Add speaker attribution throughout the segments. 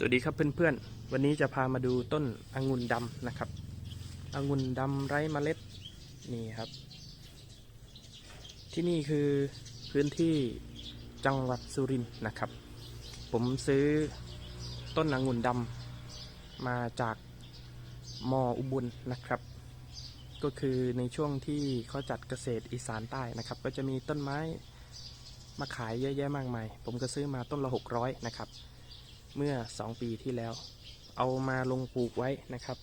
Speaker 1: สวัสดีครับเพื่อนๆ วันนี้จะพามาดูต้นองุ่นดำนะครับองุ่นดำไร้เมล็ดนี่ครับ ที่นี่คือพื้นที่จังหวัดสุรินทร์นะครับ ผมซื้อต้นองุ่นดำมาจากมออุบลนะครับ ก็คือในช่วงที่เขาจัดเกษตรอีสานใต้นะครับ ก็จะมีต้นไม้มาขายเยอะแยะมากมาย ผมก็ซื้อมาต้นละ600นะครับ เมื่อ 2 ปีที่แล้ว เอามาลงปลูกไว้นะครับ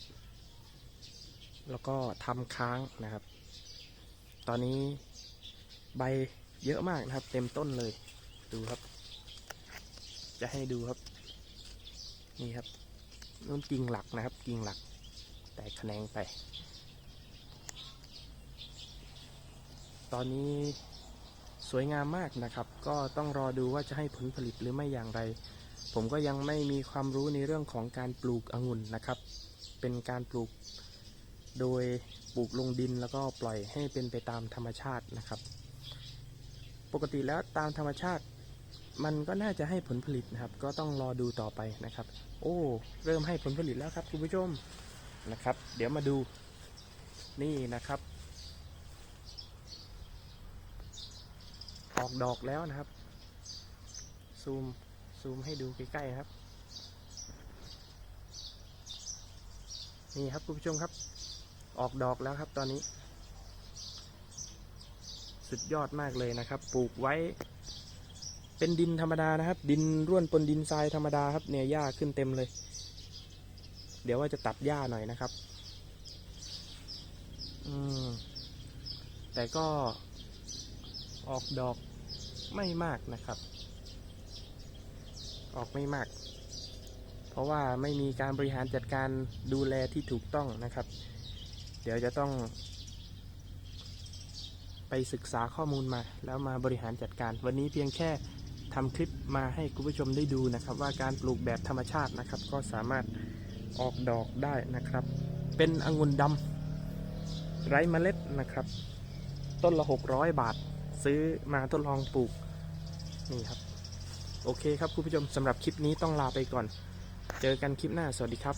Speaker 1: แล้วก็ทำค้างนะครับ ตอนนี้ใบเยอะมากนะครับ เต็มต้นเลยดูครับ จะให้ดูครับ นี่ครับนุ่นกิ่งหลักนะครับ กิ่งหลัก แตกแขนงไป ตอนนี้สวยงามมากนะครับ ก็ต้องรอดูว่าจะให้ผลผลิตหรือไม่อย่างไร ผมก็ยังไม่มีความรู้ในเรื่องของการปลูกองุ่นนะครับ เป็นการปลูกโดยปลูกลงดินแล้วก็ปล่อยให้เป็นไปตามธรรมชาตินะครับ ปกติแล้วตามธรรมชาติ มันก็น่าจะให้ผลผลิตนะครับ ก็ต้องรอดูต่อไปนะครับ โอ้ เริ่มให้ผลผลิตแล้วครับคุณผู้ชมนะครับ เดี๋ยวมาดูนี่นะครับ ออกดอกแล้วนะครับ ซูม ซูมให้ดูใกล้ๆครับ นี่ครับคุณผู้ชมครับ ออกดอกแล้วครับตอนนี้ สุดยอดมากเลยนะครับ ปลูกไว้ เป็นดินธรรมดานะครับ ดินร่วนปนดินทรายธรรมดาครับเนี่ยหญ้าขึ้นเต็มเลย เดี๋ยวว่าจะตัดหญ้าหน่อยนะครับ อืมแต่ก็ออกดอกไม่มากนะครับ ออกไม่มาก เพราะว่าไม่มีการบริหารจัดการดูแลที่ถูกต้องนะครับ เดี๋ยวจะต้อง ไปศึกษาข้อมูลมา แล้วมาบริหารจัดการ วันนี้เพียงแค่ทำคลิปมาให้คุณผู้ชมได้ดูนะครับ ว่าการปลูกแบบธรรมชาตินะครับ ก็สามารถออกดอกได้นะครับ เป็นองุ่นดำไร้เมล็ดนะครับ ต้นละ 600 บาท ซื้อมาทดลองปลูกนี่ครับ โอเคครับคุณผู้ชมสำหรับคลิปนี้ต้องลาไปก่อน เจอกันคลิปหน้าสวัสดีครับ